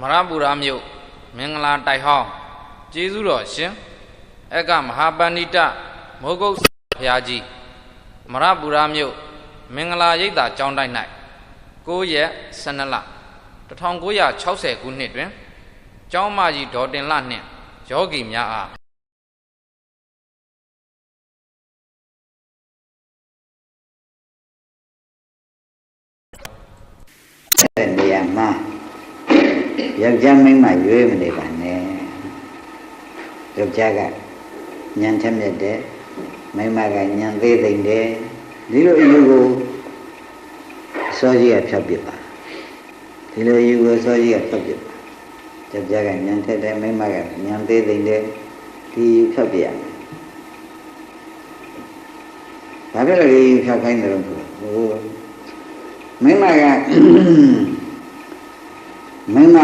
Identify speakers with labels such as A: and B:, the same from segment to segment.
A: မရပူရာမြို့မင်္ဂလာတိုက်ဟောင်းကျေးဇူးတော်ရှင်အက္ကမဟာပန္နိတမောဂုတ်ဘုရားကြီးမရပူရာမြို့မင်္ဂလာရိပ်သာကျောင်းတိုက်၌9ရက်12လ1960ခုနှစ်တွင်ကျောင်းမကြီးဒေါ်တင်လနှင့်ယောဂီများအား
B: တဲ့နေရာမှာ ယောက်ျားမိန်းမရွေးမနေပါနဲ့ယောက်ျားကညံထက်မြက်တယ်မိန်းမကညံသေးသိမ့်တယ်ဒီလိုအယူကိုအစောကြီးကဖြောက်ပြပါဒီလိုအယူကိုအစောကြီးကဖြောက်ပြပါယောက်ျားကညံထက်တယ်မိန်းမကညံသေးသိမ့်တယ်ဒီအယူဖြောက်ပြရမယ်ဘာဖြစ်လို့ဒီအယူဖြောက်ခိုင်းတယ်လို့ဆိုဟိုမိမက မိမ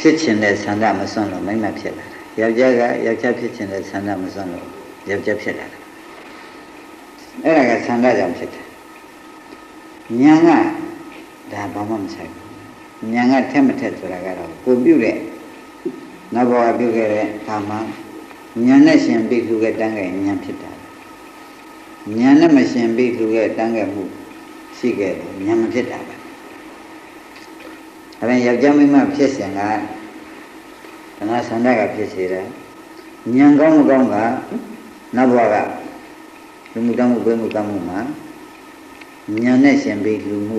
B: ဖြစ်ခြင်းတဲ့ဆန္ဒမစွန့်လို့မိမဖြစ်လာတယ်ယောက်ျားကယောက်ျားဖြစ်ခြင်းတဲ့ဆန္ဒမစွန့်လို့ယောက်ျားဖြစ်လာတယ်အဲ့ဒါကဆန္ဒကြောင့်ဖြစ်တယ်ညာကဒါဘာမှမဆိုင်ဘူးညာကထက်မထက်ဆိုတာကတော့ကိုပြုတ်တဲ့နောက်ဘဝပြုတ်ခဲ့တဲ့ဒါမှညာနဲ့ရှင်ပြီးလူကတန်းခဲ့ညာဖြစ်တာညာနဲ့မရှင်ပြီးလူကတန်းခဲ့မှုရှိခဲ့တယ်ဉာဏ်မဖြစ်တာပဲ အဲဒါယောက်ျားမိန်းမဖြစ်စဉ်ကသနာဆန္ဒကဖြစ်စေတယ်ဉာဏ်ကောင်းမကောင်းကနောက်ဘဝကလူမှုတောင်းမှုဝိမှုကောင်းမှုမှာဉာဏ်နဲ့ရှင်ပြီးလူမှု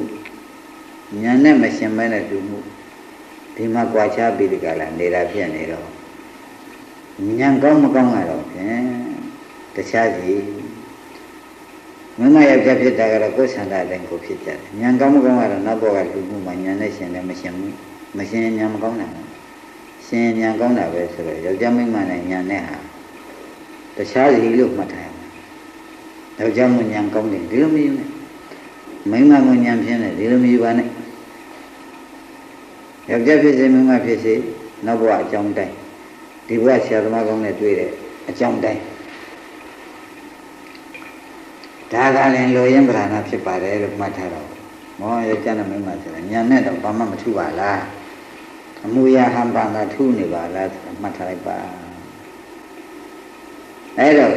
B: ဉာဏ်နဲ့မရှင်မဲတဲ့လူမှုဒီမှာကြွားချပြီးဒီကလာနေတာဖြစ်နေတော့ဉာဏ်ကောင်းမကောင်းကတော့ဖြင့်တခြားစီ မမယောက်ျားဖြစ်တာကတော့ကိုယ်ဆန္ဒတိုင်းကိုဖြစ်ကြတယ်။ဉာဏ်ကောင်းမကောင်းကတော့နောက်ဘောကလူမှုမှာဉာဏ်နဲ့ရှင်လည်းမရှင်ဘူး။မရှင်ဉာဏ်မကောင်းတာ။ရှင်ဉာဏ်ကောင်းတာပဲဆိုတော့ယောက်ျားမိန်းမနဲ့ဉာဏ်နဲ့ဟာတခြားစီလို့မှတ်ထားရမယ်။ယောက်ျားမဉာဏ်ကောင်းတယ်ဒီလိုမယူနဲ့။မိန်းမကဉာဏ်ဖြင်းတယ်ဒီလိုမယူပါနဲ့။ယောက်ျားဖြစ်စေမိန်းမဖြစ်စေနောက်ဘောအကြောင်းတိုင်းဒီဘဝဆရာသမားကောင်းနဲ့တွေ့တဲ့အကြောင်းတိုင်း ဒါကလည်းလိုရင်းပဓာနာဖြစ်ပါတယ်လို့မှတ်ထားတော့မောယောက်ျားနဲ့မိန်းမဆိုတာညာနဲ့တော့ဘာမှမထူပါလားအမှုရာဟံပါကထူနေပါလားဆိုတာမှတ်ထားလိုက်ပါအဲ့တော့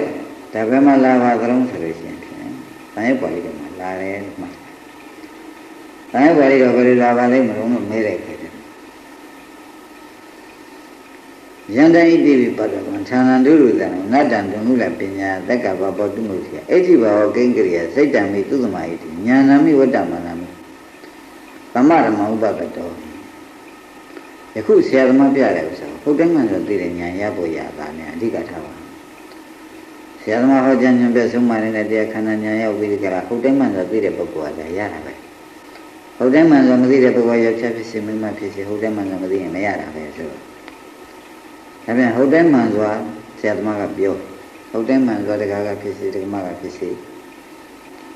B: ဒါပဲမလာပါသလုံးဆိုလို့ရှိရင်ဖြင့်။ဘာရဲ့ပေါ်လေးကမှလာတယ်လို့မှတ်။ဘာရဲ့ပေါ်လေးတော့ဘယ်လိုလာပါလိမ့်မလို့မေးလိုက်ခဲ့တ ယ်။ယန္တဣတိပိပတ္တကံဌာနံဒုရုသံနတ္တံဒုမှုလပညာသက္ကပဘောတုမှုစီအဋ္ဌိဘာဝကိဉ္ကရိယစိတ်တံမိသုသမဣတိညာနာမိဝတ္တမနာမိသမရမဥပကတောယခုဆရာသမားပြတယ်ဥစ္စာဟုတ်တယ်မှန်ဆိုသိတယ်ညာရဖို့ရတာနဲ့အဓိကထားပါဆရာသမားဟောကြားဉာဏ်ပြဆုံးမှနေတဲ့တရားခန္ဓာဉာဏ်ရောက်ပြီးကြတာဟုတ်တယ်မှန်ဆိုသိတဲ့ပုဂ္ဂိုလ်ကလည်းရတာပဲဟုတ်တယ်မှန်ဆိုမသိတဲ့ပုဂ္ဂိုလ်ရောက်ချက်ဖြစ်စေမိမဖြစ်စေဟုတ်တယ်မှန်ဆိုမသိရင်မရတာပဲဆိုတော့ ဒါပြန်ဟုတ်တဲ့မှန်စွာဆရာသမားကပြောဟုတ်တဲ့မှန်စွာတကားကဖြစ်စီတက္ကမကဖြစ်စီ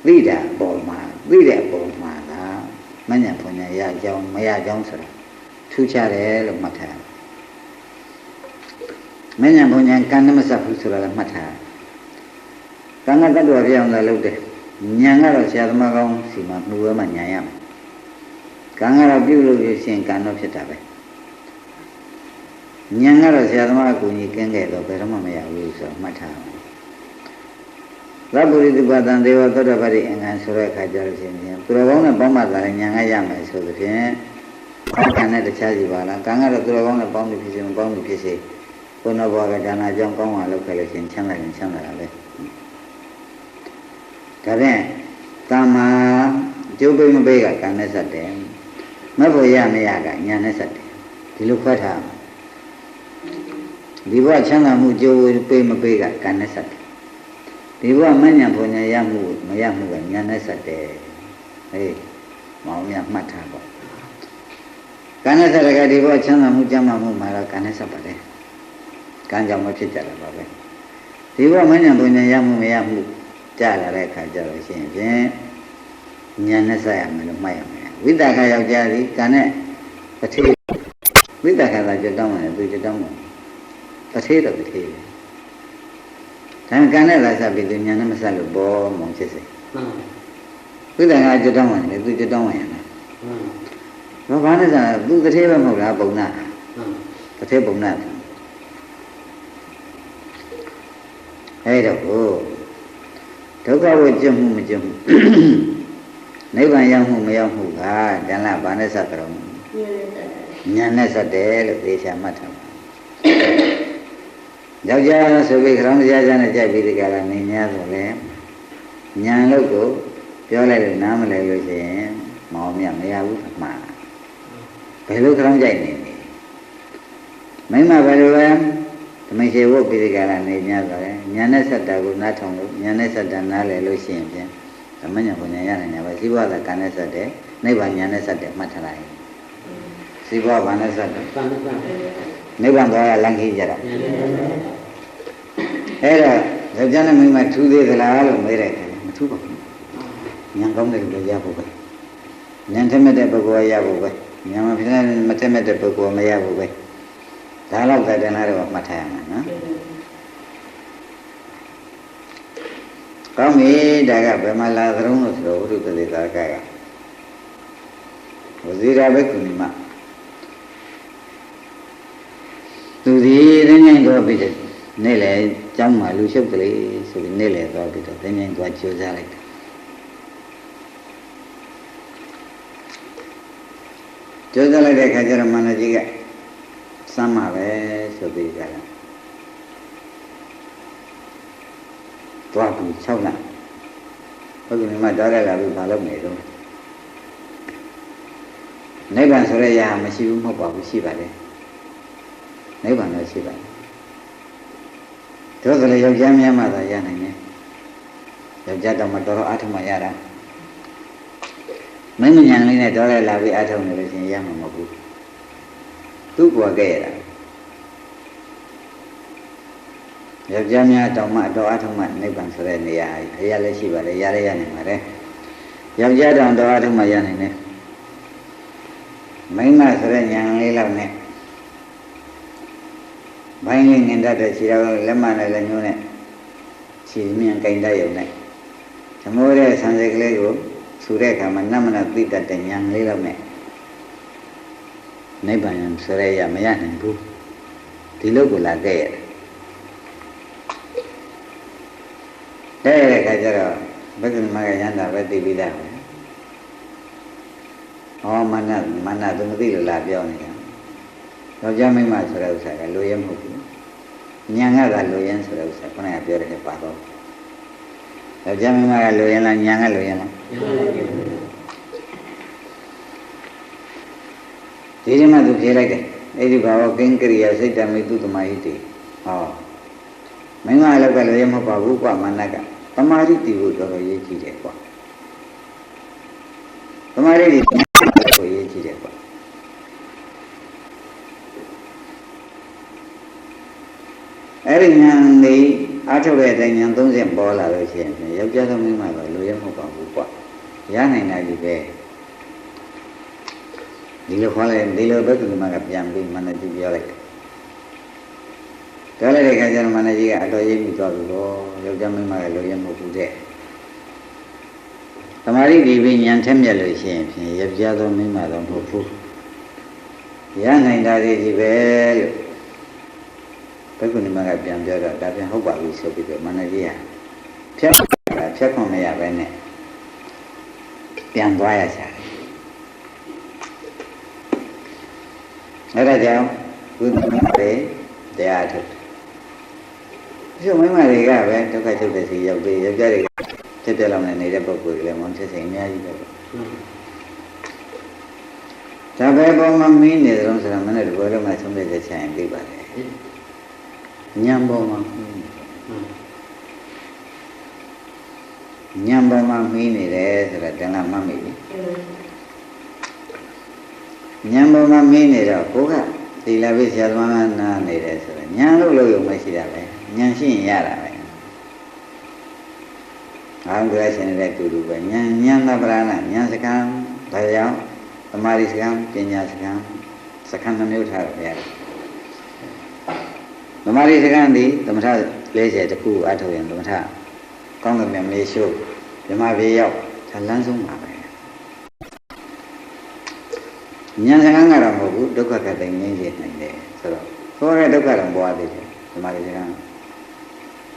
B: သိတာအပေါ်မှာသိတဲ့အပေါ်မှာသာမညံဖွညာရကြောင်းမရကြောင်းဆိုတာထူးခြားတယ်လို့မှတ်ထားမညံဖွညာကံနဲ့မဆက်ဘူးဆိုတာလည်းမှတ်ထားကံကတ္တဝပြောင်းလာလို့တယ်ညံကတော့ဆရာသမားကောင်းစီမှာနှူဝဲမှညံရမယ်ကံကတော့ပြုလို့ရရှင်ကံတော့ဖြစ်တာပဲ ဉာဏ်ကတော့ဆရာသမားအကူကြီးကင်းခဲ့တော့ဘယ်တော့မှမရဘူးဆိုတော့မှတ်ထားအောင်သဗ္ဗုရိတုပတံဒေဝသောတပတိအင်္ဂန်ဆိုတဲ့အခါကျတော့ရှင်ပြန်သူတော်ကောင်းနဲ့ပေါင်းမှသာလည်းဉာဏ်ကရမယ်ဆိုသဖြင့်ဘောကံနဲ့တခြားစီပါလားကံကတော့သူတော်ကောင်းနဲ့ပေါင်းလို့ဖြစ်စေမပေါင်းလို့ဖြစ်စေဘုန်းတော်ဘဝကဒါနာကြောင့်ကောင်းအောင်လုပ်ခဲ့လို့ရှင်ချမ်းသာရင်ချမ်းသာတာပဲဒါဖြင့်ကာမကျုပ်ပိမပိကကံနဲ့ဆက်တယ်မဖို့ရမရကဉာဏ်နဲ့ဆက်တယ်ဒီလိုခွဲထားအောင် ဒီဘဝချမ်းသာမှုကြိုးပေးမပေးကကံနဲ့ဆက်တယ်ဒီဘဝမညံဖွညာရမှုမရမှုကညာနဲ့ဆက်တယ်ဟေးမောင်မြတ်မှတ်ထားပေါ့ကံနဲ့ဆက်တဲ့ကဒီဘဝချမ်းသာမှုကြမ်းမှမှုမှာတော့ကံနဲ့ဆက်ပါတယ်ကံကြောင့်မဖြစ်ကြတာပါပဲဒီဘဝမညံဖွညာရမှုမရမှုကြားလာတဲ့အခါကျတော့ရှင်ဖြင့်ညာနဲ့ဆက်ရမယ်လို့မှတ်ရမယ်ဝိတ္တခယောက်ျားဒီကံနဲ့တစ်ထေဝိတ္တခသာကြတောင်းတယ်သူကြတောင်းတယ် တထေးတော့တထေးပဲဒါကံနဲ့လာဆက်ပြီးသူညာနဲ့မဆက်လို့ဘောမောင်ဖြစ်စေ
C: မှန်
B: ဝိသံကကြွတောင်းဝင်တယ်သူကြွတောင်းဝင်ရတယ်
C: မှန်
B: ဘာဘာနဲ့စားသူတထေးပဲမဟုတ်လားပုံနာ
C: မ
B: ပထေပုံနာအဲ့တော့ကိုဒုက္ခဝိကျွတ်မှုမကျွတ်မှုနိဗ္ဗာန်ရောက်မှုမရောက်မှုကတဏှာဘာနဲ့ဆက်ကြတော့ညာနဲ့ဆက်တယ်လို့သေချာမှတ်ထားပါ ယောက်ျားဆိုပြီးခရောင်းတရားချမ်းနဲ့ကြိုက်ပြီးဒီကလာနေ냐ဆိုလဲညာလို့ကိုပြောလိုက်လို့နားမလဲလို့ရှိရင်မောင်မြမရဘူးအမှားဘယ်လိုခရောင်းကြိုက်နေနေမိမဘယ်လိုလဲဓမရှိဝုတ်ပြီးဒီကလာနေ냐ဆိုလဲညာနဲ့ဆက်တာကိုနားထောင်လို့ညာနဲ့ဆက်တာနားလဲလို့ရှိရင်ပြန်သမညာကိုညာရနိုင်တယ်ပဲဇိဝကကံနဲ့ဆက်တယ်နိဗ္ဗာန်ညာနဲ့ဆက်တယ်မှတ်ထားလိုက် ဇိဝဘာနဲ့ဆက်တယ်
C: သံဃာ
B: နိဗ္ဗာန်သွားရလမ်းခီးကြတာအဲ့တော့ယောက်ျားနဲ့မိန်းမထူးသေးသလားလို့မေးတယ်မထူးပါဘူးဉာဏ်ကောင်းတဲ့လူတွေရဖို့ပဲဉာဏ်ထက်မဲ့တဲ့ပုဂ္ဂိုလ်ကရဖို့ပဲဉာဏ်မဖြစ်တဲ့မထက်မဲ့တဲ့ပုဂ္ဂိုလ်မရဖို့ပဲဒါတော့ကတည်းကတော့မှတ်ထားရမှာနော်ကောင်းပြီဒါကဘယ်မှာလာသရုံးလို့ဆိုတော့ဝိသုတလေသာကကဝဇိရာဘက်ကုဏီမ သူဒီသင်္ချိုင်းတော့ပြီးတယ်နေ့လေကျောင်းမှာလူရှုပ်ကလေးဆိုပြီးနေ့လေတော့ပြီးတော့သင်္ချိုင်းသွားကြိုးစားလိုက်တယ်ကြိုးစားလိုက်တဲ့ခါကျတော့မန္တကြီးကစမ်းမှာပဲဆိုပြီးကြတယ်သွားပြီး6လဘုရားမြတ်တော်ရလာပြီးမလုပ်နေတော့နိဗ္ဗာန်ဆိုတဲ့ຢာမရှိဘူးမဟုတ်ပါဘူးရှိပါတယ် နိဗ္ဗာန်တော့ရှိပါတယ်တို့ကလေးယောက်ျားများမှသာရနိုင်တယ်ယောက်ျားတော့မတော်တော့အထုမှရတာမင်းမညာလေးနဲ့တော်ရလာပြီးအထုနေလို့ရှိရင်ရမှာမဟုတ်ဘူးသူ့ကွာခဲ့ရတာယောက်ျားများတောင်မှတော်အထုမှနိဗ္ဗာန်ဆိုတဲ့နေရာအရာလည်းရှိပါလေရရရနိုင်ပါတယ်ယောက်ျားတောင်တော်အထုမှရနိုင်တယ်မိန်းမဆိုတဲ့ညာလေးလောက်နဲ့ ဘိုင်းလေးငင်တတ်တဲ့ခြေတော်လက်မနဲ့လည်းညှိုးနဲ့ခြေမြင်ကင်တတ်ရုံနဲ့သမိုးတဲ့ဆံစိတ်ကလေးကိုဆူတဲ့အခါမှာနတ်မနသိတတ်တဲ့ညာလေးလောက်နဲ့နိဗ္ဗာန်ဆိုရဲရမရနိုင်ဘူးဒီလိုကိုလာခဲ့ရတယ်တဲ့အခါကျတော့ဘဂဝမကရန္တာပဲသိပြီးသားပဲဟောမနမနသူမသိလို့လာပြောနေတာ ယောက်ျားမိန်းမဆိုတဲ့ဥစ္စာကလူရဲမဟုတ်ဘူးညာကကလူရဲဆိုတဲ့ဥစ္စာခုနကပြောတဲ့ပါတော့ယောက်ျားမိန်းမကလူရဲလားညာကလူရဲလားဒီဒီမှသူဖြေလိုက်တယ်အဲ့ဒီဘာဝကိန်းကရိယာစိတ်တမိတုတမဟိတိဟောမင်းကလည်းကလူရဲမဟုတ်ပါဘူးကွာမနကတမာရိတိကိုတော်တော်ရေးကြည့်တယ်ကွာတမာရိတိကိုရေးကြည့်တယ်ကွာ အဲ့ဒီညာနေအားထုတ်တဲ့အတိုင်းညာ30ပေါ်လာလို့ရှိရင်ယောက်ျားသမီးမှတော့လူရဲမဟုတ်ပါဘူးကွာရနိုင်တာကြီးပဲဒီလိုခေါ်လိုက်ဒီလိုဘက်ကမှကပြန်ပြီးမနတိပြောလိုက်တယ်လိုက်တဲ့ခါကျတော့မနကြီးကအတော်ရိပ်ပြီးသွားပြီတော့ယောက်ျားမိန်းမကလူရဲမဟုတ်ဘူးတဲ့သမာဓိဒီပင်ဉာဏ်ထက်မြက်လို့ရှိရင်ဖြင့်ယောက်ျားသောမိန်းမတော့မဟုတ်ဘူးရနိုင်တာကြီးပဲလို့ ဘယ်ကုဏီမကပြန်ပြောတော့ဒါပြန်ဟုတ်ပါပြီဆိုပြီးတော့မန္တကြီးကဖြတ်တာဖြတ်ခွန်မရပဲနဲ့ပြန်သွားရချာတယ်အဲ့ဒါကြောင့်ကုဏီမတွေတရားထုတ်ဒီမိန်းမတွေကပဲဒုက္ခချုပ်တဲ့စီရောက်ပြီးယောက်ျားတွေကတက်ပြလောက်နေနေတဲ့ပုံကိုယ်တွေလည်းမောင်းချက်စိန်အများကြီးပဲဒါပဲပေါ်မှာမင်းနေတယ်လို့ဆိုတော့မနေ့ကဘယ်လိုမှဆုံးဖြတ်ချက်ချင်ပြီးပါလေ ညံပေါ်မှာညံပေါ်မှာမင်းနေတယ်ဆိုတော့တန်ခါမှတ်မိပြီညံပေါ်မှာမင်းနေတော့ကိုကသီလပိဆရာသမားနာနေတယ်ဆိုတော့ညံလို့လို့ရုံမရှိတာပဲညံရှိရင်ရတာပဲအာရုံကြရှင်တဲ့တူတူပဲဉာဏ်ဉာဏ်သဗ္ဗရဏဉာဏ်စကံဒါကြောင့်သမာဓိစကံပညာစကံစကံနှမျိုးထားရတယ် သမာဓိစကံဒီသမထ40တခုအထုတ်ရင်သမထကောင်းကင်မြတ်မေရှုမြမပြေရောက်ဒါလမ်းဆုံးပါပဲဉာဏ်စကားကတော့မဟုတ်ဘူးဒုက္ခကတိငြိမ်းစေနိုင်တယ်ဆိုတော့ကိုယ်ကဒုက္ခတော့ပွားသေးတယ်ဒီမှာဒီစကား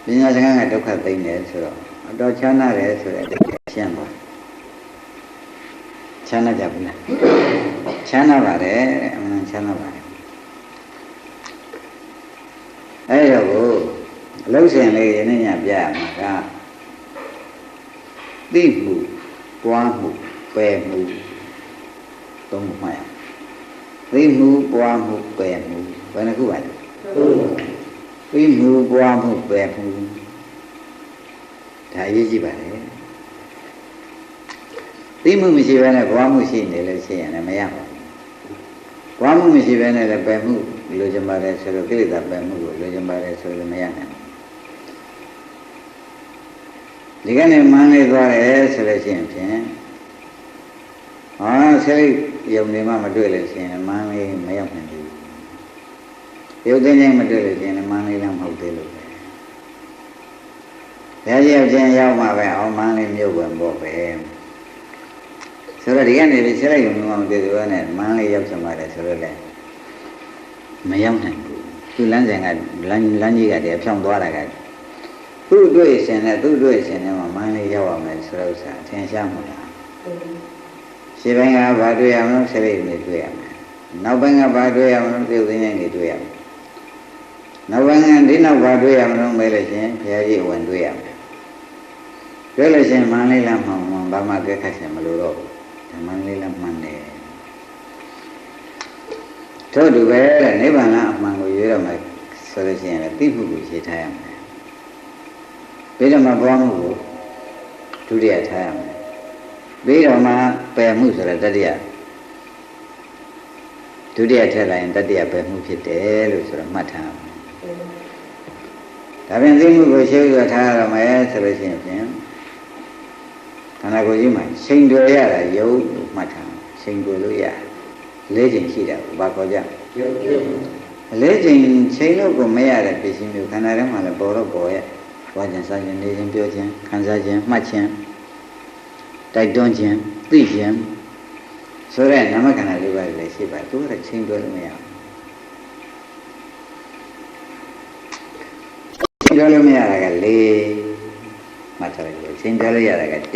B: ပညာစကားကဒုက္ခသိမ့်တယ်ဆိုတော့အတော်ချမ်းသာတယ်ဆိုတဲ့အတိတ်ရှင်းသွားချမ်းသာကြဘူးလားချမ်းသာပါတယ်တဲ့အမှန်ချမ်းသာပါတယ် အဲ့တော့ကိုအလုံးစင်လေးရင်းနှညပြရမှာကသိမှုပွားမှုပယ်မှုသုံးခုမှတ်ရအောင်သိမှုပွားမှုပယ်မှုဘယ်နှခုပါလဲသိမှုပွားမှုပယ်မှုဒါအရေးကြီးပါလေသိမှုမရှိဘဲနဲ့ပွားမှုရှိနေလို့ရှိရင်လည်းမရပါဘူးပွားမှုမရှိဘဲနဲ့လည်းပယ်မှု လိုချင်ပါတယ်ဆိုတော့ကိလေသာပယ်မှုကိုလိုချင်ပါတယ်ဆိုလို့မရနိုင်ဘူးဒီကနေ့မန်းလေးသွားတယ်ဆိုလို့ရှိရင်ဖြင့်ဟာဆိတ်ယုံနေမှမတွေ့လို့ရှိရင်မန်းလေးမရောက်နိုင်ဘူးရုပ်သိမ်းချင်းမတွေ့လို့ရှိရင်မန်းလေးလည်းမဟုတ်သေးလို့ပဲဘုရားကြီးရောက်ချင်းရောက်မှပဲအောင်မန်းလေးမြုပ်ဝင်ပေါ့ပဲဆိုတော့ဒီကနေ့ဒီဆိတ်ယုံနေမှမတွေ့သေးဘူးနဲ့မန်းလေးရောက်ချင်ပါတယ်ဆိုတော့လည်း မရောက်နိုင်ဘူးသူလမ်းစဉ်ကလမ်းလမ်းကြီးကတည်းကဖြောင်းသွားတာကသူ့တွေ့ရှင်နဲ့သူ့တွေ့ရှင်နဲ့မှမန်းလေးရောက်ရမယ်ဆိုတော့ဥစ္စာထင်ရှားမှာလားရှင်းပိုင်းကဘာတွေ့ရမလို့ဆိတ်နေတွေ့ရမယ်နောက်ပိုင်းကဘာတွေ့ရမလို့ပြုတ်သိင်းနေတွေ့ရမယ်နောက်ပိုင်းကဒီနောက်ဘာတွေ့ရမလို့မဲလို့ရှင်ဘုရားကြီးဝင်တွေ့ရမယ်တွေ့လို့ရှင်မန်းလေးလားမှန်မှန်ဘာမှကြက်ခတ်ရှင်မလို့တော့ဘူးမန်းလေးလားမှန်တယ် ထို့တူပဲတဲ့နိဗ္ဗာန်အမှန်ကိုရွေးရမယ်ဆိုလို့ရှိရင်လည်းသိမှုကိုရှင်းထားရမယ်ပြီးတော့မှဘဝမှုကိုဒုတိယထားရမယ်ပြီးတော့မှပယ်မှုဆိုတဲ့တတိယဒုတိယထည့်လိုက်ရင်တတိယပယ်မှုဖြစ်တယ်လို့ဆိုတော့မှတ်ထားရမယ်ဒါပြန်သိမှုကိုရှင်းရထားရမယ်ဆိုလို့ရှိရင်ဖြင့်ခန္ဓာကိုယ်ကြီးမှာချိန်တွေရတာယုတ်လို့မှတ်ထားချိန်တွေလို့ရတယ် လေးချိန်ရှိတာဘာခေါ်ကြလေးချိန်ချိန်လို့ကိုမရတဲ့ပစ္စည်းမျိုးခန္ဓာထဲမှာလည်းပေါ်တော့ပေါ်ရဲ့ဝါကျင်စားခြင်းနေခြင်းပြောခြင်းခံစားခြင်းမှတ်ခြင်းတိုက်တွန်းခြင်းသိခြင်းဆိုတဲ့နာမခန္ဓာလေးပါးလည်းရှိပါသူကချိန်တွဲလို့မရဘူးချိန်တွဲလို့မရတာက၄မှတ်ထားလိုက်လို့ချိန်တွဲလို့ရတာက၁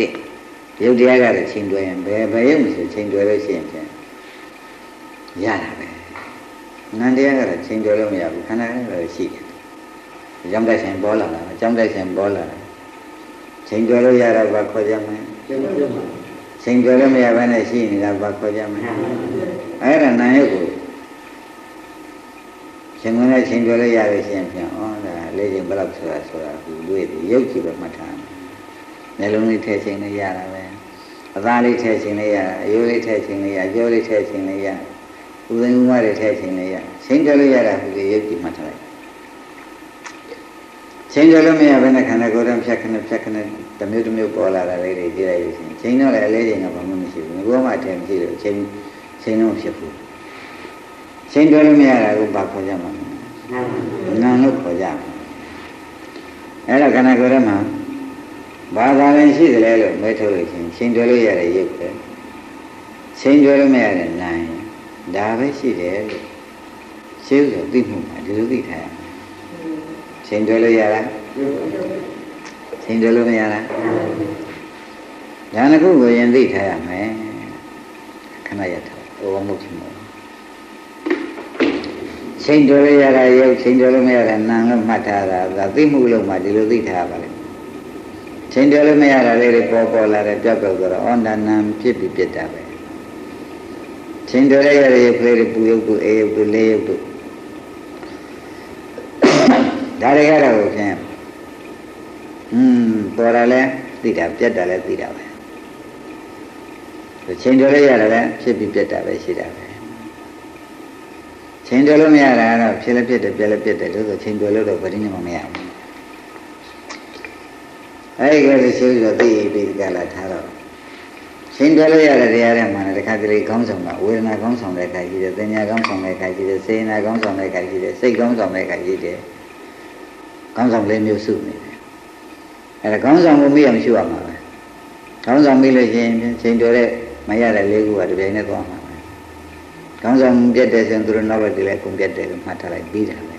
B: ရုပ်တရားကတော့ချိန်တွဲရင်ဘယ်ဘယ်ရုပ်မရှိချိန်တွဲလို့ရှိရင်ဖြင့် ရတာပဲနန္တရားကတော့ချိန်တွဲလို့မရဘူးခန္ဓာကတော့ရှိတယ်အကြောင်းတိုက်ဆိုင်ပေါ်လာတာအကြောင်းတိုက်ဆိုင်ပေါ်လာတယ်ချိန်တွဲလို့ရတာဘာခေါ်ကြမလဲချိန်တွဲလို့မရဘဲနဲ့ရှိနေတာဘာခေါ်ကြမလဲအဲ့ဒါနာယုတ်ကိုရှင်ကုန်နဲ့ချိန်တွဲလို့ရလို့ရှိရင်ပြန်ဩဒါလေးချိန်ဘယ်လောက်ဆိုတာဆိုတာဒီတွေ့ဒီရုပ်ကြည့်ပဲမှတ်ထားတယ်နှလုံးလေးထဲချိန်လေးရတာပဲအသားလေးထဲချိန်လေးရအယိုးလေးထဲချိန်လေးရကြောလေးထဲချိန်လေးရ ဥသိမ်းဥမတွေထဲချိန်လေးရချိန်တွဲလို့ရတာဟိုဒီရုပ်ကြည့်မှတ်ထားလိုက်ချိန်ကြလို့မရဘဲနဲ့ခန္ဓာကိုယ်တည်းဖြတ်ခနဲ့ဖြတ်ခနဲ့တစ်မျိုးတစ်မျိုးပေါ်လာတာလေးတွေကြည့်လိုက်လို့ရှိရင်ချိန်တော့လည်းအလေးချိန်တော့ဘာမှမရှိဘူးငကောမှအထင်မရှိလို့ချိန်ချိန်တော့ဖြစ်ဘူးချိန်ကြလို့မရတာကိုဘာခေါ်ကြမှာလဲနာလို့ခေါ်ကြမှာအဲ့ဒါခန္ဓာကိုယ်ထဲမှာဘာသာလည်းရှိတယ်လို့မဲထုတ်လို့ရှိရင်ချိန်ကြလို့ရတဲ့ရုပ်ပဲချိန်ကြလို့မရတဲ့နာရင် ဒါပဲရှိတယ်လို့ရှင်းဆိုသိမှုမှာဒီလိုသိထားရမယ်ချိန်တွဲလို့ရလားချိန်တွဲလို့မရလားဒါနခုကိုရင်သိထားရမယ်ခဏရထားဩဝမှုချင်းမို့ချိန်တွဲလို့ရတာရုပ်ချိန်တွဲလို့မရတာနာလို့မှတ်ထားတာဒါသိမှုလို့မှဒီလိုသိထားပါလိမ့်ချိန်တွဲလို့မရတာလေးတွေပေါ်ပေါ်လာတယ်ပြောက်ပြောက်ဆိုတော့ဩနာနာဖြစ်ပြီးပြစ်တာပဲ ချိန်တွဲရတဲ့ရုပ်ကလေးတွေပူရုပ်တို့အေးရုပ်တို့လေးရုပ်တို့ဒါတွေကတော့ဖြင့်อืมပေါ်တာလဲသိတာပြက်တာလဲသိတာပဲချိန်တော်လဲရတယ်လဲဖြစ်ပြီးပြက်တာပဲရှိတာပဲချိန်တော်လို့မရတာကတော့ဖြစ်လဲပြက်တယ်ပြက်လဲပြက်တယ်လို့ဆိုချိန်တော်လို့တော့ဗတိနေမှမရဘူးအဲဒီကလေးရှိလို့သိပြီးကြလာထားတော့ ချိန်တော်လို့ရတဲ့တရားတွေမှာတခါတလေခေါင်းဆောင်တာဝေဒနာခေါင်းဆောင်တဲ့ခါကြီးတယ်သင်ညာခေါင်းဆောင်တဲ့ခါကြီးတယ်စေနာခေါင်းဆောင်တဲ့ခါကြီးတယ်စိတ်ခေါင်းဆောင်တဲ့ခါကြီးတယ်ခေါင်းဆောင်လေးမျိုးစုနေတယ်အဲဒါခေါင်းဆောင်ကိုမေ့ရမရှိရမှာပဲခေါင်းဆောင်မေ့လို့ရှိရင်ချိန်တော်တဲ့မရတဲ့လေးခုကတပြိုင်နဲ့သွားမှာပဲကောင်းဆောင်ပြတ်တယ်ဆိုရင်သူတို့နောက်ဘက်တည်းလည်းကုန်ပြတ်တယ်လို့မှတ်ထားလိုက်ပြီးတာပဲ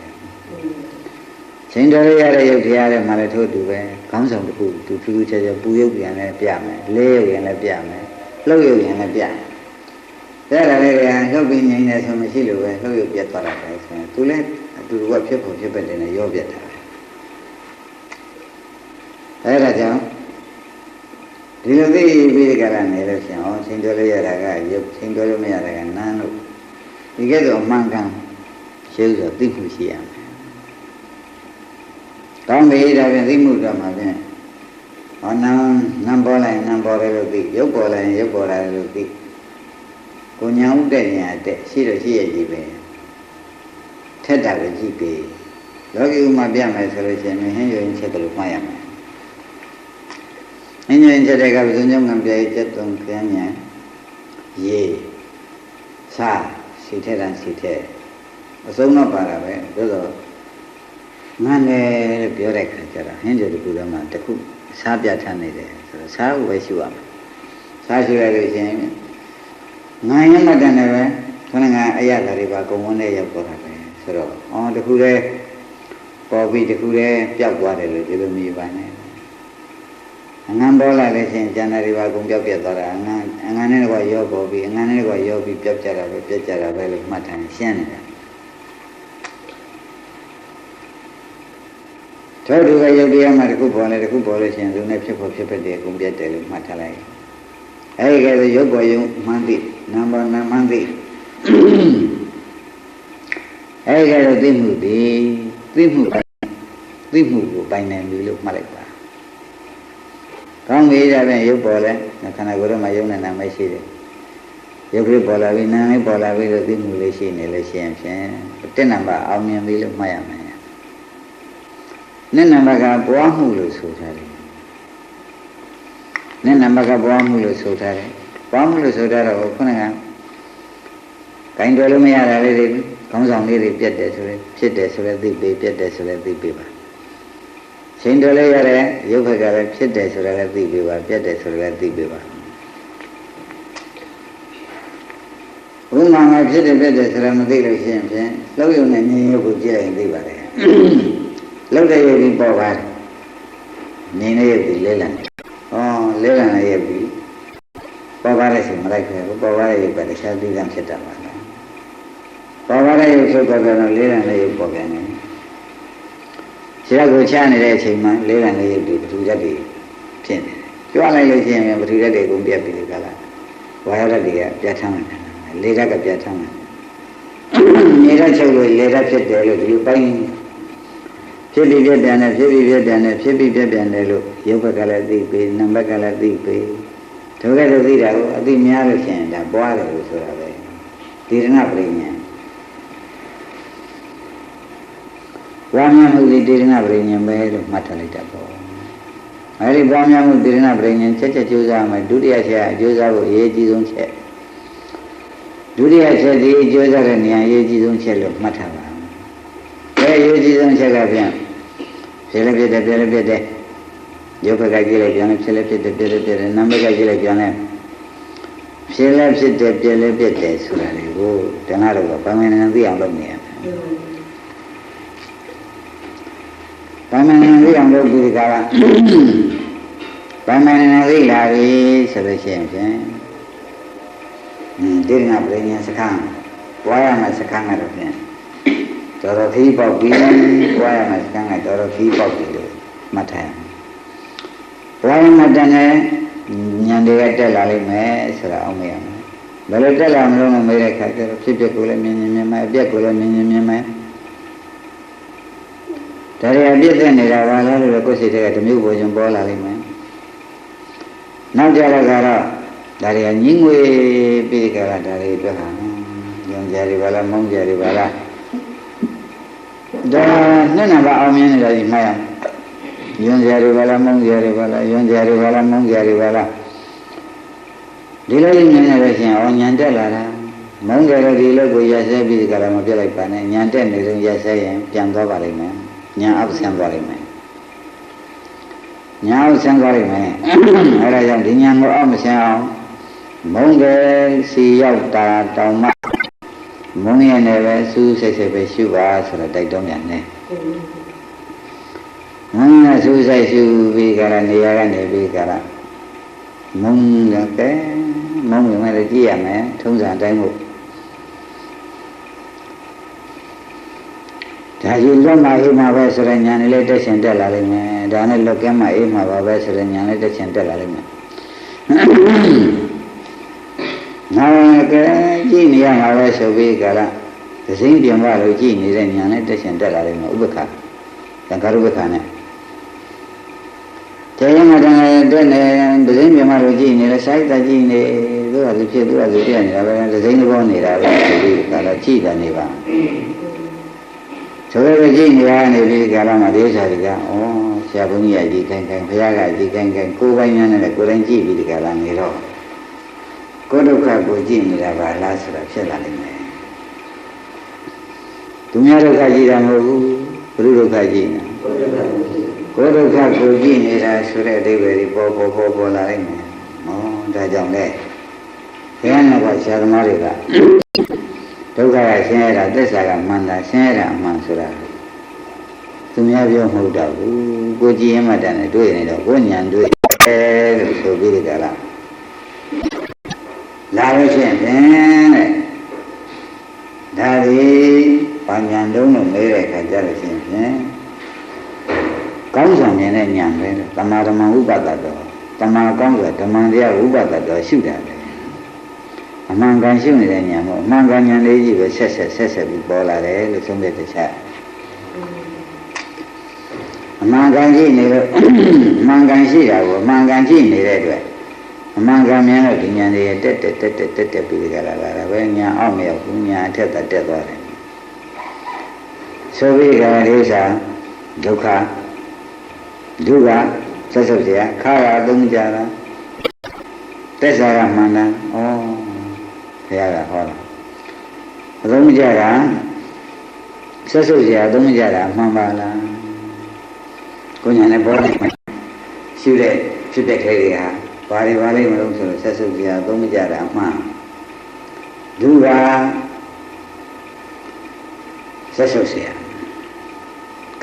B: ချိန်တော်ရရတဲ့ရုပ်တရားတွေမှလည်းထို့တူပဲကောင်းဆောင်တစ်ခုသူဖြူဖြူချာချာပူရုပ်ပြန်လည်းပြမယ်လေးရုပ်ရင်လည်းပြမယ် လှုပ်ရုပ်ရင်လည်းပြတယ်ဒါလည်းကလှုပ်ပြီးငြိမ်နေဆိုမရှိလို့ပဲလှုပ်ရုပ်ပြတ်သွားတာပဲဆိုရင်သူလည်းအတူတူကဖြစ်ဖို့ဖြစ်ပက်တယ်နဲ့ရောပြတ်တာပဲအဲဒါကြောင့်ဒီလိုသိပြီးကြရနေလို့ရှိရင်ဟောချိန်တော်ရရတာကရုပ်ချိန်တော်ရမရတာကနားလို့ဒီကဲတော့အမှန်ကန်ရှင်းဆိုသိမှုရှိရမယ်။ကောင်းပြီဒါပြန်သိမှုတော့မှာဖြင့် ဟောနာနံပေါ်လိုက်နံပေါ်တယ်လို့သိရုပ်ပေါ်လိုက်ရုပ်ပေါ်လာတယ်လို့သိကိုညာဥတဲ့ညာတဲ့ရှိတော့ရှိရကြီးပဲထက်တာပဲကြည့်ပြီလောကီဥမှာပြမယ်ဆိုလို့ရှိရင်ဟင်းရွင်ချက်တယ်လို့မှတ်ရမယ်ဟင်းရွင်ချက်တဲ့ကဘုဇုံကြောင့်ကံပြည့်ချက်သုံးခန်းညာရေစာစီထက်တန်းစီထက်အစုံတော့ပါတာပဲသို့တော့ငန်းတယ်လို့ပြောတဲ့ခါကျတော့ဟင်းကြတခုတော့မှတခု စားပြထမ်းနေတယ်ဆိုတော့စားဖို့ပဲရှိရမယ်စားရှိရလို့ရှိရင်ငန်းရမတန်တယ်ပဲခဏကအရသာတွေပါကုံဝန်းနဲ့ရောက်တော့တာပဲဆိုတော့အော်တခုတည်းပေါ်ပြီးတခုတည်းပျောက်သွားတယ်လို့ဒီလိုမြည်ပါနဲ့အငန်းပေါ်လာလို့ရှိရင်ကျန်တဲ့တွေပါကုန်ပျောက်ပြတ်သွားတာအငန်းအငန်းနဲ့တော့ရောပေါ်ပြီးအငန်းနဲ့တော့ရောပြီးပျောက်ကြတာပဲပြတ်ကြတာပဲလို့မှတ်ထားရင်ရှင်းနေတာ သောတုကယုတ်တရားမှာတစ်ခုပေါ်လဲတစ်ခုပေါ်လို့ရှိရင်သူနဲ့ဖြစ်ဖို့ဖြစ်ဖြစ်တယ်ကုန်ပြတ်တယ်လို့မှတ်ထားလိုက်အဲဒီကဲဆိုရုပ်ပေါ်ယုံမှန်းသိနံပါတ်နံမှန်းသိအဲဒီကဲတော့သိမှုဒီသိမှုသိမှုကိုပိုင်နိုင်ပြီလို့မှတ်လိုက်ပါကောင်းပြီဒါပြန်ရုပ်ပေါ်လဲခန္ဓာကိုယ်ထဲမှာယုံနေတာမရှိတယ်ရုပ်ကလေးပေါ်လာပြီနာမ်လေးပေါ်လာပြီလို့သိမှုလေးရှိနေလို့ရှိရင်ဖြင့်တက်နံပါတ်အောင်မြင်ပြီလို့မှတ်ရမယ် နဲ့နံပါတ်ကပွားမှုလို့ဆိုထားတယ်နဲ့နံပါတ်ကပွားမှုလို့ဆိုထားတယ်ပွားမှုလို့ဆိုထားတော့ခုနကဂိုင်းတော်လို့မရတာလေးတွေခေါင်းဆောင်လေးတွေပြတ်တယ်ဆိုရင်ဖြစ်တယ်ဆိုရင်သိပေပြတ်တယ်ဆိုရင်သိပေပါချိန်တော်လေးရတဲ့ရုပ်ဘက်ကလည်းဖြစ်တယ်ဆိုရင်လည်းသိပေပါပြတ်တယ်ဆိုရင်လည်းသိပေပါဘုမာငါဖြစ်တယ်ပြတ်တယ်ဆိုရင်မသိလို့ရှိရင်ဖြင့်လှုပ်ရုံနဲ့ငြင်းရုပ်ကိုကြည့်လိုက်ရင်သိပါတယ် လောက်တဲ့ရုပ်ကြီးပေါ်ပါတယ်နေနေရုပ်ကြီးလဲလံဩလဲလံတဲ့ရုပ်ကြီးပေါ်ပါတဲ့ဆိုမလိုက်ခဲ့ဘူးပေါ်ပါတဲ့ရုပ်ကတခြားသိကံဖြစ်တာပါလားပေါ်ပါတဲ့ရုပ်ဆိုတော့ကတော့လဲလံတဲ့ရုပ်ပေါ်ပြန်တယ်ခြေကိုချနေတဲ့အချိန်မှာလဲလံတဲ့ရုပ်တွေပထူရက်တွေဖြစ်နေတယ်ကြွားလိုက်လို့ရှိရင်ပထူရက်တွေကုန်ပြတ်ပြီကလားဝါရရက်တွေကပြတ်ထမ်းတယ်လေရက်ကပြတ်ထမ်းတယ်နေရက်ချုပ်လို့လေရက်ဖြစ်တယ်လို့ဒီလိုပိုင်း ဖြစ်ပြီးပြပြန်တယ်ဖြစ်ပြီးပြပြန်တယ်ဖြစ်ပြီးပြပြန်တယ်လို့ရုပ်ဘက်ကလည်းသိပြီနာမ်ဘက်ကလည်းသိပြီဒုက္ခတို့သိတာကိုအသိများလို့ရှိရင်ဒါပွားတယ်လို့ဆိုတာပဲဒီရဏပရိညာဝါမျက်မှုဒီဒီရဏပရိညာပဲလို့မှတ်ထားလိုက်တာပေါ့အဲဒီပွားများမှုဒီရဏပရိညာချက်ချက်ကြိုးစားမယ်ဒုတိယချက်အကျိုးစားဖို့အရေးကြီးဆုံးချက်ဒုတိယချက်ဒီအကျိုးစားတဲ့နေရာအရေးကြီးဆုံးချက်လို့မှတ်ထားပါအဲအရေးကြီးဆုံးချက်ကပြန် ဖြစ်လည်းဖြစ်တယ်ပြလည်းဖြစ်တယ်ရုပ်ဘက်ကကြည့်လိုက်ပြန်လည်းဖြစ်လည်းဖြစ်တယ်ပြလည်းဖြစ်တယ်နာမ်ဘက်ကကြည့်လိုက်ပြန်လည်းဖြစ်လည်းဖြစ်တယ်ပြလည်းဖြစ်တယ်ဆိုတာလေကိုတဏှာတော့ဗမာနိုင်ငံသိအောင်လုပ်နေရတယ်ဗမာနိုင်ငံသိအောင်လုပ်ပြီးဒီကကဗမာနိုင်ငံသိလာပြီဆိုလို့ရှိရင်ဖြင့်ဒီငါပြည်ညာစခန်းပွားရမယ်စခန်းကတော့ဖြင့် တော်တော်ခီးပေါက်ပြီးပွားရမယ်စကန်းကတော်တော်ခီးပေါက်ပြီလို့မှတ်ထားရမယ်။ဘွားရမတန်နဲ့ညံတွေကတက်လာလိမ့်မယ်ဆိုတာအောင်မရမယ်။ဘယ်လိုတက်လာမလို့မမေးတဲ့ခါကျတော့ဖြစ်ဖြစ်ကိုလည်းမြင်မြင်မြင်မယ်အပြက်ကိုလည်းမြင်မြင်မြင်မယ်။ဒါရီအပြစ်သက်နေတာပါလားလို့ကိုယ်စိတ်ထဲကဓမျိုးပေါ်ခြင်းပေါ်လာလိမ့်မယ်။နောက်ကြတော့ကတော့ဒါရီကညင်းငွေပြီးကြတာဒါရီပြောတာ။ညွန်ကြရီပါလားမုန်းကြရီပါလား။ ဒါနှစ်နံပါတ်အောင်မြင်နေတာဒီမှတ်ရမယ်။ယွန်းကြရပါလားမုန်းကြရပါလားယွန်းကြရပါလားမုန်းကြရပါလားဒီလိုလေးမြင်နေလို့ရှိရင်အော်ညံတက်လာတာမုန်းကြရဒီလိုကိုရဆဲပြီးကြတာမပြတ်လိုက်ပါနဲ့ညံတက်နေတော့ရဆဲရင်ပြန်သွားပါလိမ့်မယ်။ညံအောက်ဆင်းသွားလိမ့်မယ်။ညံအောက်ဆင်းသွားလိမ့်မယ်။အဲဒါကြောင့်ဒီညံကိုအောက်မဆင်းအောင်မုန်းကြစီရောက်တာတောင်မှ မုန်းရနဲ့ပဲစူးစိတ်စိတ်ပဲရှုပါဆိုတော့တိုက်တော့မြန်နေမုန်းရစူးစိတ်ရှုပြီးကြလားနေရာကနေပြီးကြလားမုန်းရကဲမုန်းရင်လည်းကြည့်ရမယ်ထုံးစံအတိုင်းမို့ဒါယူလွတ်မှအေးမှာပဲဆိုတဲ့ညာနေလေးတက်ရှင်တက်လာလိမ့်မယ်ဒါနဲ့လွတ်ကဲမှအေးမှာပါပဲဆိုတဲ့ညာလေးတက်ရှင်တက်လာလိမ့်မယ် နောက်ကဲကြည့်နေရမှာပဲဆိုပြီးကြလားသစိမ့်ပြန်ပါလို့ကြည့်နေတဲ့ညာနဲ့တက်ရှင်တက်လာလိမ့်မယ်ဥပ္ပခသံဃာရုပ္ပခနဲ့တရားမတန်တဲ့နဲ့ဒဇင်းမြမတို့ကြည့်နေလဲစိုက်တာကြည့်နေသူကလူဖြစ်သူကလူပြနေတာပဲဒဇင်းဘောနေတာပဲဆိုပြီးကလာကြည့်တယ်နေပါဆိုတော့ကြည့်နေရနေပြီးကာလမှာဒီဥစ္စာတွေကဩဆရာဘုန်းကြီးကကြည့်ခိုင်းခိုင်းဘုရားကကြည့်ခိုင်းခိုင်းကိုယ်ပိုင်ညာနဲ့ကိုယ်တိုင်ကြည့်ပြီးဒီကလာနေတော့ ကိုယ်ဒုက္ခကိုကြည့်နေတာပါလားဆိုတာဖြစ်လာနိုင်တယ်သူများဒုက္ခကြည့်တာမဟုတ်ဘူးဘုရုဒုက္ခကြည့်နေတာကိုယ်ဒုက္ခကိုကြည့်နေတာဆိုတဲ့အဓိပ္ပာယ်ဒီပေါ်ပေါ်ပေါ်ပေါ်လာနိုင်မယ်။ဩဒါကြောင့်လေဘုရားနာကဆရာသမားတွေကဒုက္ခကဆင်းရဲတာသစ္စာကမှန်တာဆင်းရဲတာအမှန်ဆိုတာသူများပြောမဟုတ်တော့ဘူးကိုကြည့်ရင်မှတန်တယ်တွေ့နေတော့ကိုညံတွေ့တယ်လို့ဆိုပြီးကြလား လာလို့ရှိရင်ဖြင့်တဲ့ဒါဒီဘာညံတုံးလို့မေးတဲ့အခါကျလို့ရှိရင်ဖြင့်ကောင်းစွာမြင်တဲ့ဉာဏ်ပဲတမာဓမ္မဥပဒတော်တမာကောင်းစွာဓမ္မတရားဥပဒတော်ရှုတာပဲအမှန်ကန်ရှုနေတဲ့ဉာဏ်မို့အမှန်ကန်ဉာဏ်လေးကြီးပဲဆက်ဆက်ဆက်ဆက်ပြီးပေါ်လာတယ်လို့သုံးတဲ့တခြားအမှန်ကန်ရှိနေလို့အမှန်ကန်ရှိတာကိုအမှန်ကန်ရှိနေတဲ့အတွက် အမှန်ကန်မြင်လို့ဒီဉာဏ်တွေတက်တက်တက်တက်တက်တက်ပြီးကြလာတာပဲဉာဏ်အောက်မြောက်ဘူးဉာဏ်အထက်တက်တက်သွားတယ်ဆိုပြီးကြတဲ့ဥစ္စာဒုက္ခဒုက္ခဆက်ဆုပ်เสียခါရအသုံးကြတာတက်စားရမှန်တာဩဘုရားကဟောတာအသုံးကြတာဆက်ဆုပ်เสียအသုံးကြတာမှန်ပါလားကိုညာနဲ့ပေါ်နေရှုတဲ့ဖြစ်တဲ့ခဲတွေဟာ ဘာတွေဘာလိမ့်မလို့ဆိုတော့ဆက်ဆုပ်เสียအသုံးကြတာမှန်ဒုက္ခဆက်ဆုပ်เสีย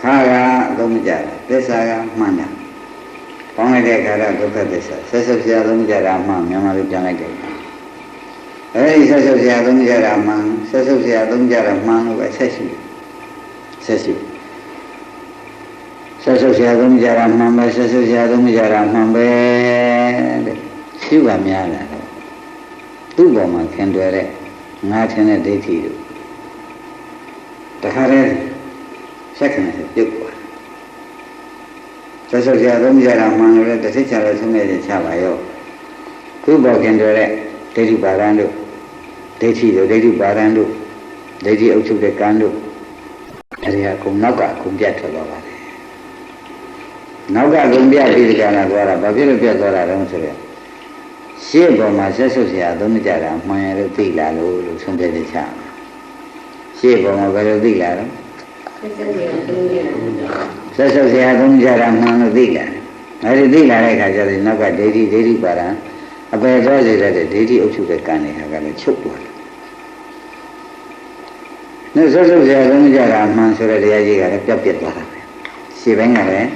B: ခါကအသုံးမကြတာသစ္စာကမှန်တာပေါင်းလိုက်တဲ့အခါကဒုက္ခသစ္စာဆက်ဆုပ်ဆရာသုံးကြတာမှန်မြန်မာလိုပြန်လိုက်တယ်အဲဒီဆက်ဆုပ်ဆရာသုံးကြတာမှန်ဆက်ဆုပ်ဆရာသုံးကြတာမှန်လို့ပဲဆက်ရှိဆက်ရှိ ဆက်ဆုပ်ဆရာသုံးကြတာမှန်ပဲဆက်ဆုပ်ဆရာသုံးကြတာမှန်ပဲတဲ့ရှိပါများလားသူ့ပေါ်မှာခင်တွယ်တဲ့ငါထင်တဲ့ဒိဋ္ဌိတို့တခါတည်းဆက်ခံတယ်ပြုတ်သွားဆက်ဆုပ်ဆရာသုံးကြတာမှန်လို့လည်းတစ်ထစ်ချလည်းသုံးနေတယ်ချပါရောသူ့ပေါ်ခင်တွယ်တဲ့ဒိဋ္ဌိပါဒံတို့ဒိဋ္ဌိတို့ဒိဋ္ဌိပါဒံတို့ဒိဋ္ဌိအုပ်ချုပ်တဲ့ကံတို့အဲဒီဟာကုံနောက်ကကုံပြတ်ထွက်သွားပါတယ် နောက်ကကုံပြတ်ပြီးဒီကံလာသွားတာဘာဖြစ်လို့ပြတ်သွားတာလဲဆိုတော့ရှေ့ပေါ်မှာဆက်ဆုပ်ဆရာသုံးကြတာမှန်ရလို့သိလာလို့လို့ဆုံးဖြတ်ချက်ချရှေ့ပေါ်မှာဘယ်လိုသိလာတော့ဆက်ဆုပ်ဆရာသုံးကြတာမှန်လို့သိလာတယ်အဲဒီသိလာတဲ့အခါကျတော့နောက်ကဒိဋ္ဌိဒိဋ္ဌိပါဒံအပယ်တော်စေတဲ့ဒိဋ္ဌိအုပ်ချုပ်တဲ့ကံတွေဟာကလည်းချုပ်သွားတယ်။နဲ့ဆက်ဆုပ်ဆရာသုံးကြတာမှန်ဆိုတဲ့တရားကြီးကလည်းပြတ်ပြတ်သွားတာပဲ။ရှေ့ပိုင်းကလည်း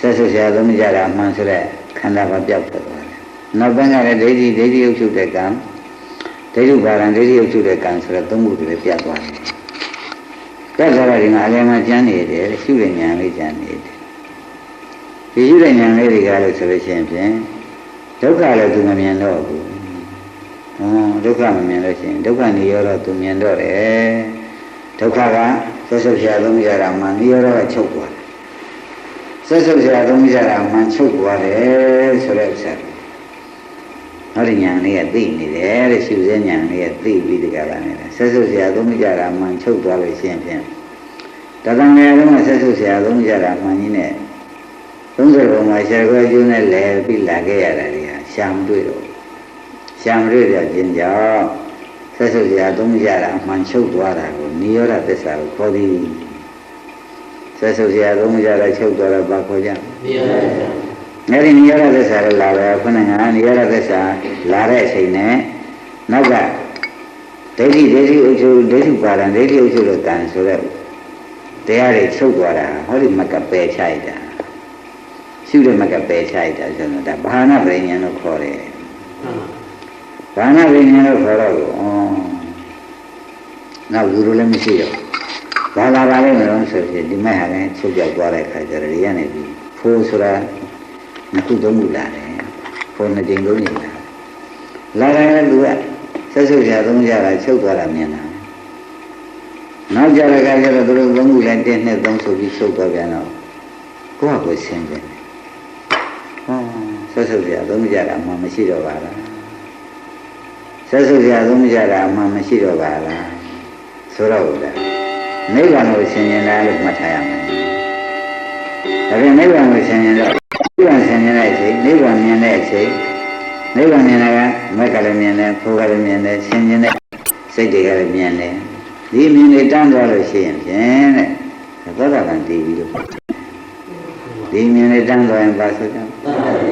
B: ဆက်ဆုပ်ဆရာသုံးကြတာမှန်ဆိုတဲ့ခန္ဓာကပြောက်သွားတယ်။နောက်ပိုင်းကလည်းဒိဋ္ဌိဒိဋ္ဌိအုပ်ချုပ်တဲ့ကံဒိဋ္ဌိပါဒံဒိဋ္ဌိအုပ်ချုပ်တဲ့ကံဆိုတဲ့သုံးခုတွေလည်းပြတ်သွားတယ်။ပြတ်သွားတာဒီမှာအလယ်မှာကျန်နေတယ်ရှုတဲ့ဉာဏ်လေးကျန်နေတယ်။ဒီရှုတဲ့ဉာဏ်လေးတွေကလို့ဆိုလို့ရှိရင်ဖြင့်ဒုက္ခလည်းသူမမြင်တော့ဘူး။ဟောဒုက္ခမမြင်လို့ရှိရင်ဒုက္ခនិရောဓသူမြင်တော့တယ်။ဒုက္ခကဆက်ဆုပ်ရှားသုံးကြတာမှនិရောဓကချုပ်သွားတယ်။ ဆက်ဆုပ်ရှားသုံးကြတာမှချုပ်သွားတယ်ဆိုတဲ့ဥစ္စာ။နောက်ဒီညာလေးကသိနေတယ်တဲ့ရှုစဲညာလေးကသိပြီးတကလာနေတယ်။ဆက်ဆုပ်ရှားသုံးကြတာမှချုပ်သွားလို့ရှိရင်ဖြင့်တသံငယ်လုံးကဆက်ဆုပ်ရှားသုံးကြတာမှကြီးနဲ့30ပုံမှာရှာခွဲကျိုးနဲ့လဲပြီးလာခဲ့ရတာတွေဟာရှာမတွေ့တော့ရှာမတွေ့တော့ခြင်းကြောင့်ဆက်ဆုပ်ရာသုံးကြတာအမှန်ချုပ်သွားတာကိုနိရောဓသစ္စာကိုခေါ်သည် ဆက်ဆုပ်ရာသုံးကြတာချုပ်သွားတာဘာခေါ်ကြနိရောဓသစ္စာအဲ့ဒီနိရောဓသစ္စာကိုလာတယ်ခုနကနိရောဓသစ္စာလာတဲ့အချိန်နဲ့နောက်ကတဒိဋ္ဌိဒိဋ္ဌိဥစ္စုဒိဋ္ဌိပါဒံဒိဋ္ဌိဥစ္စုလို့တန်ဆိုတော့တရားတွေချုပ်သွားတာဟောဒီမကပယ်ချလိုက်တာရှုတဲ့မကပယ်ချလိုက်တာဆိုတော့ဒါဘာနာပရိညာလို့ခေါ်တယ်ဘာနာပရိညာလို့ခေါ်တော့ဩနောက်လူလိုလည်းမရှိတော့ ဘာလာပါလဲမလို့ဆိုဖြစ်ဒီမဲ့ဟာလည်းချုပ်ပြောက်သွားတဲ့ခါကျတော့ဒီကနေပြီးဖိုးဆိုတာနှစ်ခုသုံးခုလာတယ်ဖိုးနှစ်ကြိမ်သုံးကြိမ်လာလာတယ်လူကဆက်ဆုပ်ကြသုံးကြတာချုပ်သွားတာမြင်တာနောက်ကြတဲ့ခါကျတော့သူတို့သုံးခုလည်းတင်းနှစ်သုံးဆိုပြီးချုပ်သွားပြန်တော့ကိုယ့်ဟာကိုယ်ဆင်းပြန်တယ်ဟောဆက်ဆုပ်ကြသုံးကြတာမှမရှိတော့ပါလားဆက်ဆုပ်ကြသုံးကြတာမှမရှိတော့ပါလားဆိုတော့ဘူးလား နိဗ္ဗာန်ကိုဆင်ခြင်တယ်လို့မှတ်ထားရမယ်။ဒါပြန်နိဗ္ဗာန်ကိုဆင်ခြင်တော့နိဗ္ဗာန်ဆင်ခြင်တဲ့အချိန်နိဗ္ဗာန်မြင်တဲ့အချိန်နိဗ္ဗာန်မြင်တာကမက်ကလည်းမြင်တယ်ဖိုးကလည်းမြင်တယ်ဆင်ခြင်တဲ့စိတ်တွေကလည်းမြင်တယ်။ဒီမြင်နေတန်းသွားလို့ရှိရင်ဖြင့်တဲ့သောတာပန်တည်ပြီးလို့ဒီမြင်နေတန်းသွားရင်ပါဆိုကြ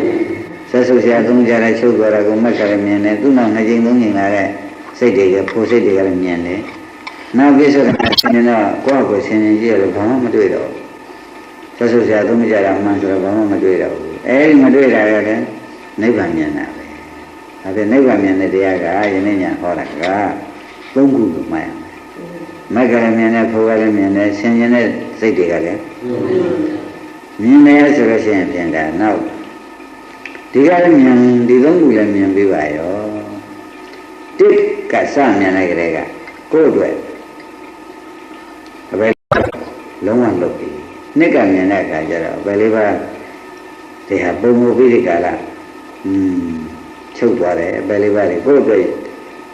B: ။ဆက်ဆုပ်ဆရာသုံးကြတဲ့ချုပ်သွားတာကိုမက်ကလည်းမြင်တယ်သူ့နောက်နှစ်ချိန်သုံးချိန်လာတဲ့စိတ်တွေကဖိုးစိတ်တွေကလည်းမြင်တယ်။ နောက်ပြည့်စုံတာဆင်ရင်တော့ကိုယ့်အကိုဆင်ရင်ကြည့်ရလို့ဘာမှမတွေ့တော့ဘူးဆက်ဆုပ်ဆရာသုံးမကြတာမှန်ဆိုတော့ဘာမှမတွေ့တော့ဘူးအဲဒီမတွေ့တာကလည်းနိဗ္ဗာန်မြင်တာပဲဒါပေမဲ့နိဗ္ဗာန်မြင်တဲ့တရားကယနေ့ညဟောတာကသုံးခုလို့မှတ်ရမယ်မကရမြင်တဲ့ဖိုးကလည်းမြင်တယ်ဆင်ရင်တဲ့စိတ်တွေကလည်းမြင်တယ်ဆိုတော့ရှင်ပြင်တာနောက်ဒီကလည်းမြင်ဒီသုံးခုလည်းမြင်ပြီးပါရောတစ်ကစမြင်လိုက်ကြတဲ့ကကိုယ့်အတွက် လုံးဝလုပ်ပြီနှစ်ကမြင်တဲ့အခါကျတော့ဘယ်လေးပါဒီဟာပုံမူပြီးဒီကလာอืมချုပ်သွားတယ်ဘယ်လေးပါလေကိုယ့်အတွက်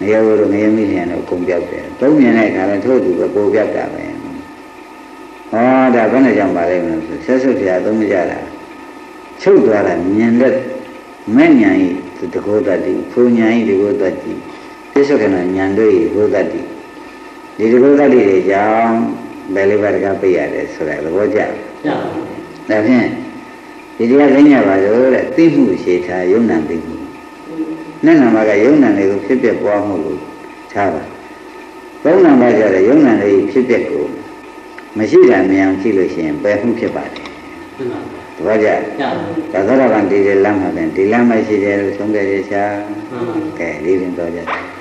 B: ငရေဝရငရေမိလျံတော့ကုန်ပြောက်တယ်သုံးမြင်တဲ့အခါလည်းထို့သူပဲပိုပြောက်တာပဲဟောဒါဘယ်နဲ့ကြောင့်ပါလဲမလို့ဆိုဆက်စုပ်ပြသုံးမကြတာချုပ်သွားတာမြင်တဲ့မဲ့ညာဤတကောတတိဖူညာဤတကောတတိပြစ္ဆုတ်ကနာညာတို့ဤဘုဒ္ဓတိဒီတကောတတိတွေကြောင့် ဘယ်လေးပါးတကားပြရတယ်ဆိုတဲ့သဘောကျဒါဖြင့်ဒီတရားသိညာပါလို့တဲ့သိမှုရှိထားယုံနာသိမှုနဲ့နာမကယုံနာတွေကိုဖြစ်ပြပွားမှုလို့ထားပါသုံးနာမကြတဲ့ယုံနာတွေဖြစ်ပြကိုမရှိတာမြင်အောင်ကြည့်လို့ရှိရင်ပယ်မှုဖြစ်ပါတယ်တပည့်ကြဒါသောတာပန်ဒီလမ်းမှာပင်ဒီလမ်းမရှိတယ်လို့ဆုံးဖြတ်ရချာကဲဒီရင်တော့ကြတယ်